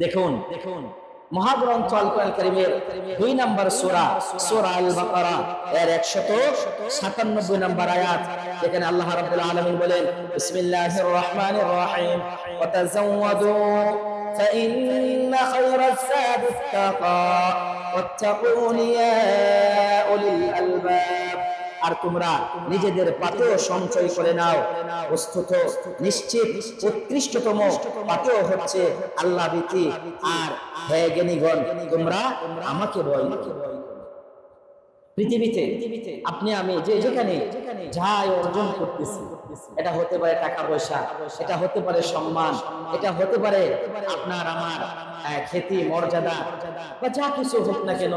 দেখুন দেখুন মহাগ্রন্থ আল কোরআন কারীমের দুই নম্বর সূরা সূরা আল বাকারা এর 197 নম্বর আয়াত এখানে আল্লাহ রাব্বুল আলামিন বলেন বিসমিল্লাহির রহমানির রহিম ওয়া তাযাওয়াদু فإن خير الزاد التقى واتقون يا أولي الألباب আর তোমরা নিজেদের পাতেও সঞ্চয় করে নাও বস্তুত নিশ্চিত উৎকৃষ্টতম পাতেও হচ্ছে আল্লাহ ভীতি আর হে জ্ঞানীগণ, তোমরা আমাকে করো। পৃথিবীতে আপনি আমি যে যেখানে যাই অর্জন করতেছি এটা হতে পারে টাকা পয়সা, এটা হতে পারে সম্মান, এটা হতে পারে আপনার আমার খ্যাতি, মর্যাদা বা যা কিছু হোক না কেন,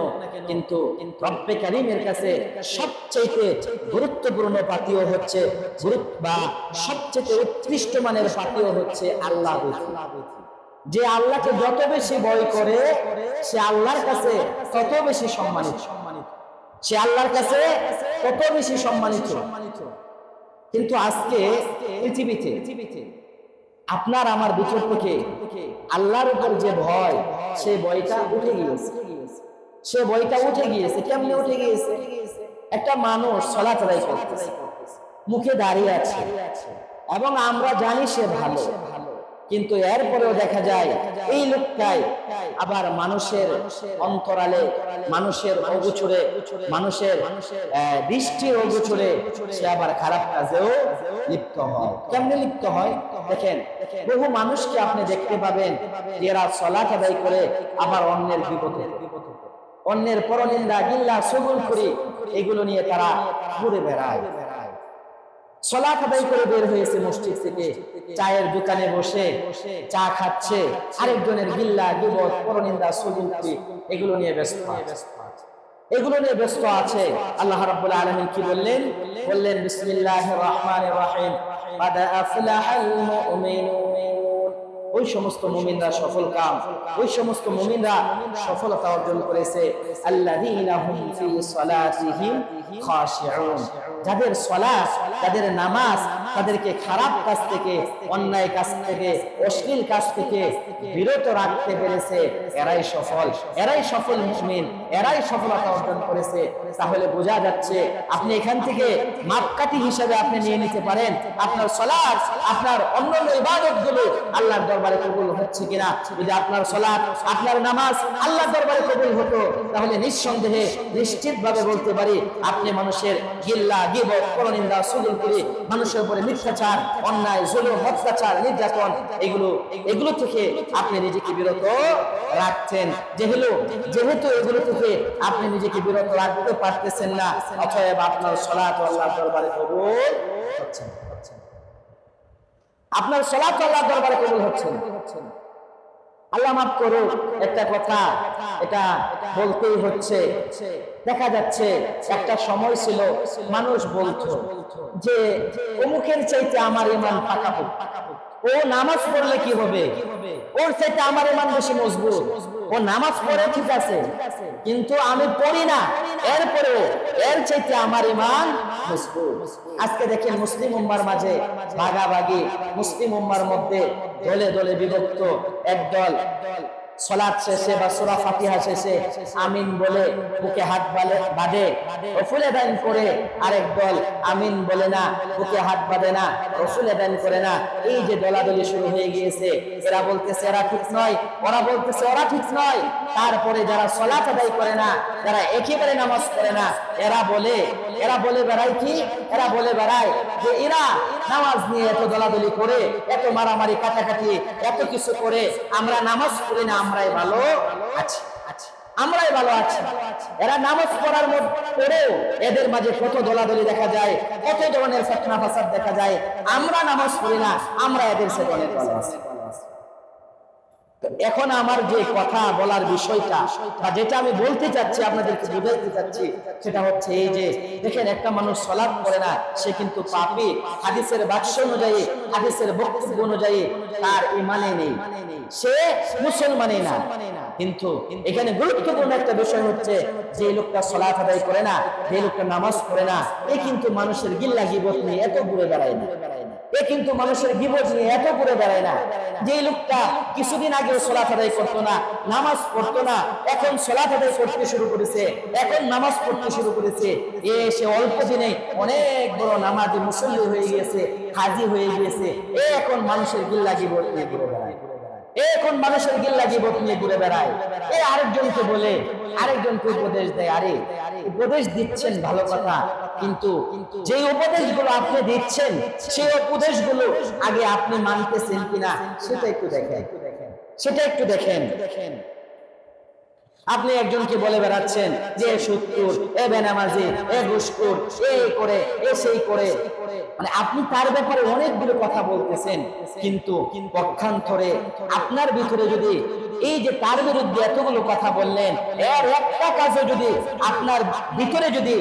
কিন্তু রব্বে কারিমের কাছে সবচেয়ে গুরুত্বপূর্ণ পাতিও হচ্ছে বা সবচেয়ে উৎকৃষ্ট মানের পাতিও হচ্ছে আল্লাহ যে আল্লাহকে যত বেশি ভয় করে, সে আল্লাহর কাছে তত বেশি সম্মানিত। সম্মানিত সে আল্লাহর কাছে কত বেশি সম্মানিত সম্মানিত। কিন্তু আজকে পৃথিবীতে আপনার, আমার ভিতর থেকে আল্লাহর উপর যে ভয়, সে ভয়টা উঠে গিয়েছে। সে ভয়টা উঠে গিয়েছে, কেমনে উঠে গিয়েছে? একটা মানুষ চলাচলাই করতেছে, মুখে দাঁড়িয়ে আছে, এবং আমরা জানি সে ভালো। কিন্তু এরপরেও দেখা যায়, এই লোকটাই আবার মানুষের অন্তরালে, মানুষের অগুচুরে, মানুষের দৃষ্টির অগুচুরে সে আবার খারাপ কাজেও লিপ্ত হয়। কেমনে লিপ্ত হয়? দেখেন, বহু মানুষকে আপনি দেখতে পাবেন যে এরা সলাট আদায় করে আবার অন্যের বিপদে অন্যের পরনিন্দা, গিল্লা, সগুল করে, এগুলো নিয়ে তারা ঘুরে বেড়ায়। সলাত আদায় করে বের হয়েছে মসজিদ থেকে চায়ের দোকানে বসে চা খাচ্ছে আরেকজনের গিল্লা গিবত পরনিন্দা সজুলকি এগুলো নিয়ে ব্যস্ত আছে এগুলো নিয়ে ব্যস্ত আছে আল্লাহ রাব্বুল আলামিন কি বললেন বললেন বিসমিল্লাহির রহমানির রহিম قد أفلح المؤمنون ওই সমস্ত মুমিনরা সফল কাম ওই সমস্ত মুমিনরা সফলতা অর্জন করেছে। আল্লাযীনা হুম ফি সালাতিহিম খাশিউন। যাদের সলা যাদের নামাজ তাদেরকে খারাপ কাজ থেকে, অন্যায় কাজ থেকে, অশ্লীল কাজ থেকে বিরত রাখতে পেরেছে। এরাই সফল এরাই সফল মুমিন, এরাই সফলতা অর্জন করেছে। তাহলে বোঝা যাচ্ছে আপনি এখান থেকে মাপকাঠি হিসেবে আপনি নিয়ে নিতে পারেন। আপনার সালাত আপনার অন্যান্য ইবাদতগুলো আল্লাহর দরবারে কবুল হচ্ছে কিনা? যদি আপনার সালাত আপনার নামাজ আল্লাহর দরবারে কবুল হতো, তাহলে নিঃসন্দেহে নিশ্চিত ভাবে বলতে পারি, আপনি মানুষের গিল্লা, গিবত, পরনিন্দা সুজুল করে মানুষের উপরে মিথ্যাচার, অন্যায়, জুলুম অত্যাচার নির্যাতন, এগুলো এগুলো থেকে আপনি নিজেকে বিরত রাখছেন যেহেতু যেহেতু এগুলো থেকে আপনি নিজেকে বিরত রাখতে পারতেছেন না অথবা আপনার সলাত আল্লাহ দরবারে কবুল হচ্ছে। আপনার সলাত আল্লাহ দরবারে কবুল হচ্ছে না আল্লাহ মাফ করো, একটা কথা এটা বলতেই হচ্ছে। দেখা যাচ্ছে একটা সময় ছিল, মানুষ বলতো যে অমুকের চাইতে আমার ইমান পাকা ও নামাজ পড়লে কি হবে? ওর চাইতে আমার ইমান বেশি মজবুত। ও নামাজ পড়ে ঠিক আছে, কিন্তু আমি পড়ি না। এরপরেও এর চাইতে আমার ইমান আজকে দেখি মুসলিম উম্মার মাঝে ভাগাভাগি, মুসলিম উম্মার মধ্যে দলে দলে বিভক্ত একদল সলাৎ শেষে বা সুরা ফাতিহা শেষে আমিন বলে বুকে হাত বালে বাঁধে। রফুলে দান করে আরেক দল আমিন বলে না, বুকে হাত বাঁধে না রফুলে দান করে না। এই যে দলাদলি শুরু হয়ে গিয়েছে, এরা বলতেছে, এরা ঠিক নয়। ওরা বলতেছে, ওরা ঠিক নয়। তারপরে যারা সলাৎ আদায় করে না, যারা একেবারে নামাজ করে না, এরা বলে এরা বলে বেড়ায় কি? এরা বলে বেড়ায় যে এরা নামাজ নিয়ে এত দলাদলি করে, এত মারামারি কাটাকাটি, এত কিছু করে, আমরা নামাজ পড়ি না আমরাই ভালো আছি আমরাই ভালো আছি। এরা নামাজ পড়ার মধ্যে পড়েও এদের মাঝে কত দলাদলি দেখা যায়, কত ধরনের ফাসাদ দেখা যায়। আমরা নামাজ পড়ি না, আমরা এদের সে অনেক ভালো আছি এখন আমার যে কথা বলার বিষয়টা বা যেটা আমি বলতে চাচ্ছি, আপনাদেরকে বুঝাইতে চাচ্ছি, সেটা হচ্ছে এই যে, দেখেন একটা মানুষ সলাপ করে না, সে কিন্তু পাপি। হাদিসের বাক্য অনুযায়ী, হাদিসের বক্তব্য অনুযায়ী তার ইমানে নেই। সে মুসলমানই না। কিন্তু এখানে গুরুত্বপূর্ণ একটা বিষয় হচ্ছে, যে লোকটা সলাৎ আদায় করে না, যে লোকটা নামাজ পড়ে না, এ কিন্তু মানুষের গিল্লা গিবত নিয়ে এত ঘুরে বেড়ায় না। এ কিন্তু মানুষের গিবজ নিয়ে এত করে বেড়ায় না। যে লোকটা কিছুদিন আগে সোলা আদায় করতো না, নামাজ পড়তো না, এখন সোলা আদায় করতে শুরু করেছে, এখন নামাজ পড়তে শুরু করেছে, এ সে অল্প দিনে অনেক বড় নামাজি মুসল্লি হয়ে গিয়েছে, হাজি হয়ে গিয়েছে, এ এখন মানুষের গিল্লা গিবজ নিয়ে ঘুরে বেড়ায়। এখন মানুষের গিল্লা গিবত নিয়ে ঘুরে বেড়ায়? এ আরেকজনকে বলে, আরেকজনকে উপদেশ দেয়। আরে, উপদেশ দিচ্ছেন ভালো কথা, কিন্তু যে উপদেশগুলো আপনি দিচ্ছেন, সেই উপদেশগুলো আগে আপনি মানতেছেন কিনা, সেটা একটু দেখেন। সেটা একটু দেখেন দেখেন। আপনি একজনকে বলে বেড়াচ্ছেন যে সত্তর, এ বেনামাজি, এ ঘুষখোর, এ করে, এ সেই করে। মানে আপনি তার ব্যাপারে অনেকগুলো কথা বলতেছেন, কিন্তু পক্ষান্তরে আপনার ভিতরে যদি এই যে তার বিরুদ্ধে এতগুলো কথা বললেন, এর একটা কাজে যদি আপনার ভিতরে যদি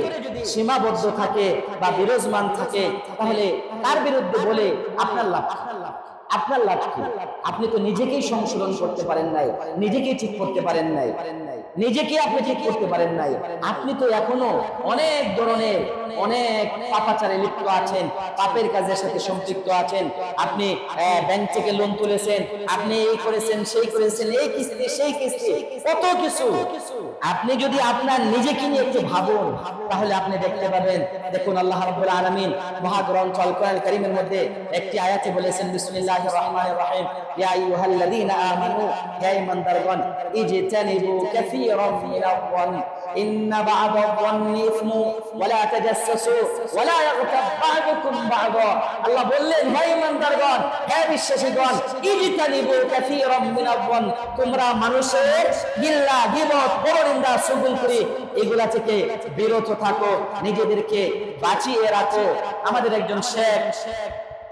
সীমাবদ্ধ থাকে বা বিরাজমান থাকে, তাহলে তার বিরুদ্ধে বলে আপনার লাভ আপনার লাভ আপনার লাভ কি? আপনি তো নিজেকেই সংশোধন করতে পারেন নাই, নিজেকেই ঠিক করতে পারেন নাই, নিজেকে আপনি ঠিক করতে পারেন নাই। আপনি তো এখনও অনেক ধরনের, অনেক পাপাচারে লিপ্ত আছেন, পাপের কাজের সাথে সম্পৃক্ত আছেন। আপনি ব্যাংক থেকে লোন তুলেছেন, আপনি এই করেছেন, সেই করেছেন, এই কিস্তি, সেই কিস্তি, কত কিছু। আপনি যদি আপনার নিজেকে নিয়ে একটু ভাবুন, তাহলে আপনি দেখতে পাবেন, দেখুন আল্লাহ রাব্বুল আলামিন মহাগ্রন্থ আল কোরআন কারীমের মধ্যে একটি আয়াতে বলেছেন বিসমিল্লাহির রহমানির রহিম ইয়া আইয়ুহাল্লাযীনা আমানু হে ঈমানদারগণ ইজতানিবু কাসীরাম মিনাল ওয়ান ইন্না বা'দা ওয়ান্নি ইসমু ওয়ালা তাজাসসু ওয়ালা ইয়াগতাব বা'দুকুম বা'দা আল্লাহ বললেন হে ঈমানদারগণ হে বিশ্বাসীগণ ইজতানিবু কাসীরাম মিনাল ওয়ান তোমরা মানুষের গিল্লা, গিবত, পরনিন্দা সুগুলপুরি এগুলা থেকে বিরত থাকো, নিজেদেরকে বাঁচিয়ে রাখো। আমাদের একজন শেখ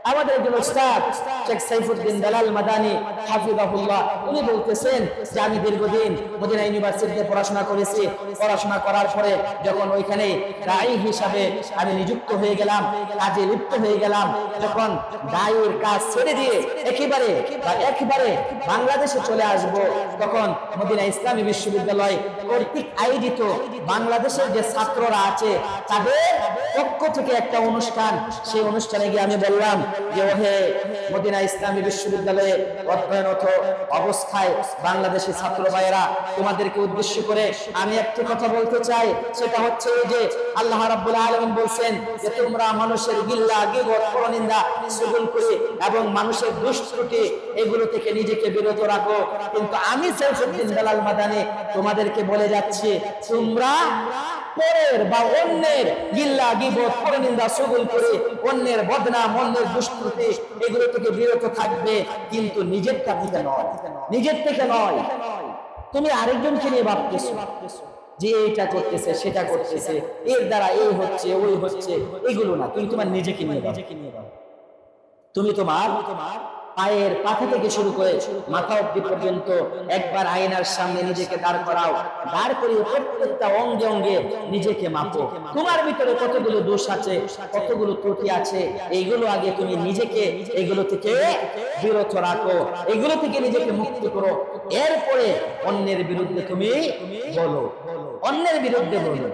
আমাদের একজন উস্তাদ, শেখ সাইফুদ্দিন দালাল মাদানি, হাফিজাহুল্লাহ, উনি বলতেছেন যে আমি দীর্ঘদিন মদিনা ইউনিভার্সিটিতে পড়াশোনা করেছি। পড়াশোনা করার পরে যখন ওইখানে দায়ী হিসাবে আমি নিযুক্ত হয়ে গেলাম, কাজে লিপ্ত হয়ে গেলাম, যখন দায়ের কাজ ছেড়ে দিয়ে একেবারে বা একেবারে বাংলাদেশে চলে আসব, তখন মদিনা ইসলামী বিশ্ববিদ্যালয় কর্তৃক আয়োজিত বাংলাদেশের যে ছাত্ররা আছে, তাদের পক্ষ থেকে একটা অনুষ্ঠান, সেই অনুষ্ঠানে গিয়ে আমি বললাম যে ওহে মদিনা ইসলামী বিশ্ববিদ্যালয়ে অধ্যয়নরত অবস্থায় ছাত্র ভাইয়েরা তোমাদেরকে উদ্দেশ্য করে আমি একটি কথা বলতে চাই। সেটা হচ্ছে যে আল্লাহ বলছেন যে তোমরা মানুষের গিল্লা, গিবত সুগুল করে এবং মানুষের দুষ্ত্রুটি এগুলো থেকে নিজেকে বিরত রাখো। কিন্তু আমি সাইফুদ্দিন দালাল মাদানি তোমাদেরকে বলে যাচ্ছি, তোমরা পরের বা অন্যের গিল্লা, গিবত, পরনিন্দা সুগুল করে অন্যের বদনাম, অন্যের দুষ্কৃতি, এগুলো থেকে বিরত থাকবে, কিন্তু নিজেরটা থেকে নয়। নিজের থেকে নয়। তুমি আরেকজনকে নিয়ে ভাবতেছো যে এইটা করতেছে, সেটা করতেছে, এর দ্বারা এই হচ্ছে, ওই হচ্ছে, এগুলো না। তুমি তোমার নিজেকে নিয়ে নিজেকে নিয়ে তুমি তোমার তোমার পায়ের পাখা থেকে শুরু করে মাথা অব্দি পর্যন্ত একবার আয়নার সামনে নিজেকে দাঁড় করাও, দাঁড় করিয়ে প্রত্যেকটা অঙ্গে অঙ্গে নিজেকে মাপো। তোমার ভিতরে কতগুলো দোষ আছে, কতগুলো ত্রুটি আছে এইগুলো আগে তুমি নিজেকে, এগুলো থেকে বিরত রাখো, এগুলো থেকে নিজেকে মুক্ত করো। এরপরে অন্যের বিরুদ্ধে তুমি বলো। অন্যের বিরুদ্ধে বলো।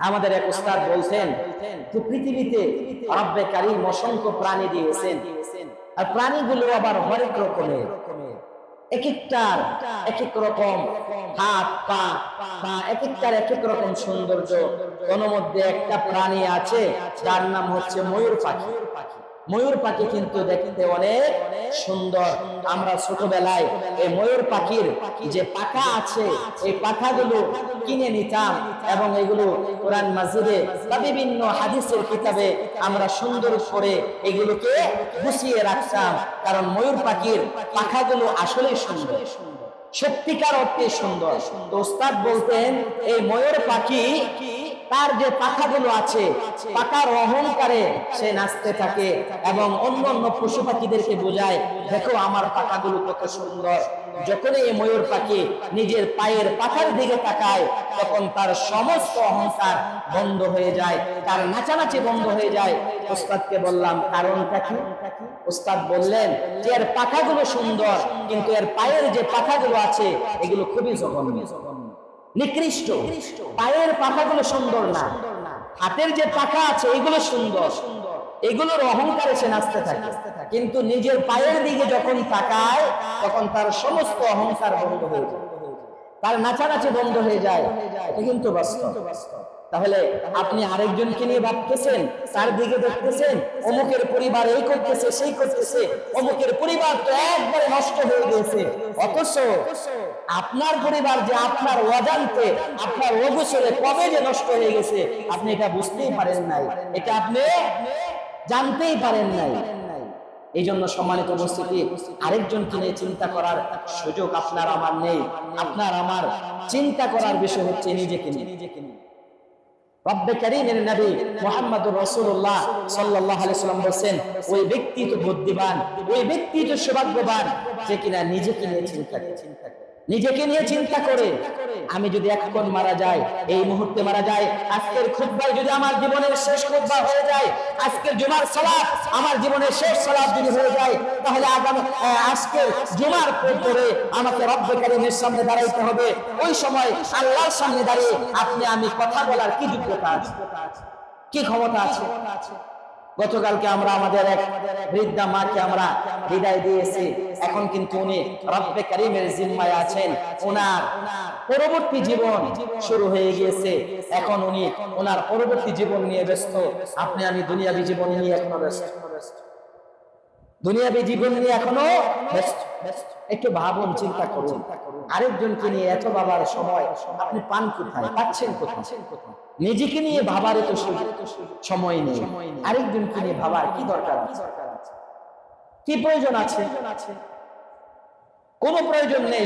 আমাদের এক উস্তাদ বলছেন পৃথিবীতে রব্বে কারিম অসংখ্য প্রাণী দিয়েছেন। আর প্রাণীগুলো আবার হরেক রকমের। এক একটার এক এক রকম হাত, পা এক একটার এক এক রকম সৌন্দর্য। কোন মধ্যে একটা প্রাণী আছে, যার নাম হচ্ছে ময়ূর পাখি। ময়ূর পাখি কিন্তু দেখতে অনেক সুন্দর। আমরা ছোটবেলায় এই ময়ূর পাখির যে পাখা আছে, এই পাখাগুলো কিনে নিতাম এবং এগুলো কোরআন মাজিদে বা বিভিন্ন হাদিসের কিতাবে আমরা সুন্দর করে এগুলোকে গুছিয়ে রাখতাম। কারণ ময়ূর পাখির পাখাগুলো আসলে সুন্দর। সত্যিকার অর্থে সুন্দর। তো বলতেন, এই ময়ূর পাখি তার যে পাখাগুলো আছে, পাখার অহংকারে সে নাচতে থাকে এবং অন্য অন্য পশু পাখিদেরকে বোঝায়, দেখো আমার পাখাগুলো কত সুন্দর। যখনই এই ময়ূর পাখি নিজের পায়ের পাখার দিকে তাকায়, তখন তার সমস্ত অহংকার বন্ধ হয়ে যায়, তার নাচানাচি বন্ধ হয়ে যায়। ওস্তাদকে বললাম, কারণটা কি? ওস্তাদ বললেন, যে এর পাখাগুলো সুন্দর, কিন্তু এর পায়ের যে পাখাগুলো আছে, এগুলো খুবই জঘন্য। নিকৃষ্ট। পায়ের পাখাগুলো সুন্দর না। হাতের যে পাখা আছে, এগুলো সুন্দর। এগুলোর অহংকারে সে নাচতে থাকে। কিন্তু নিজের পায়ের দিকে যখন তাকায়, তখন তার সমস্ত অহংকার বন্ধ হয়ে যায়। তার নাচানাচি বন্ধ হয়ে যায়। কিন্তু বাস্তব। তাহলে আপনি আরেকজনকে নিয়ে ভাবতেছেন, তার দিকে দেখতেছেন, অমুকের পরিবার এই করতেছে, সেই করতেছে, অমুকের পরিবার তো একবারে নষ্ট হয়ে গিয়েছে। অথচ আপনার পরিবার যে আপনার অজান্তে, আপনার অগোচরে কবে যে নষ্ট হয়ে গেছে, আপনি এটা বুঝতেই পারেন নাই। এটা আপনি জানতেই পারেন নাই। এই জন্য সম্মানিত উপস্থিতি, আরেকজনকে নিয়ে চিন্তা করার সুযোগ আপনার আমার নেই। আপনার আমার চিন্তা করার বিষয় হচ্ছে নিজেকে নিয়ে। রব্বে কারীমের নবী মুহাম্মদুর রাসূলুল্লাহ সাল্লাল্লাহু আলাইহি সাল্লাম বলেন ওই ব্যক্তি তো বুদ্ধিমান, ওই ব্যক্তি তো সৌভাগ্যবান, যে কিনা নিজেকে নিয়ে চিন্তা চিন্তা নিজেকে নিয়ে চিন্তা করে, আমি যদি এখন মারা যাই, এই মুহূর্তে মারা যাই, আজকের খুতবায় যদি আমার জীবনের শেষ খুতবা হয়ে যায়, আজকের জুমার সালাত আমার জীবনের শেষ সালাত যদি হয়ে যায়, তাহলে আগামী আজকের জুমার পরে আমাকে রব্বে কারীমের সামনে দাঁড়াইতে হবে। ওই সময় আল্লাহর সামনে দাঁড়িয়ে আপনি আমি কথা বলার কি যোগ্যতা আছে? কি ক্ষমতা আছে? গতকালকে আমরা আমাদের এক বৃদ্ধা মাকে আমরা বিদায় দিয়েছি। এখন কিন্তু উনি রব্বে কারিমের জিম্মায় আছেন। ওনার পরবর্তী জীবন শুরু হয়ে গিয়েছে। এখন উনি ওনার পরবর্তী জীবন নিয়ে ব্যস্ত। আপনি আমি দুনিয়াবি জীবন নিয়ে এখনও ব্যস্ত। দুনিয়াবী জীবন নিয়ে এখনও ব্যস্ত। একটু ভাবুন, চিন্তা করুন। আরেকজনকে নিয়ে এত বাবার সময় আপনি পান কোথায়, পাচ্ছেন কোথায়? নিজেকে নিয়ে ভাবার তো সময় নেই। আরেকজনকে নিয়ে ভাবার কি দরকার কি প্রয়োজন আছে? কোনো প্রয়োজন নেই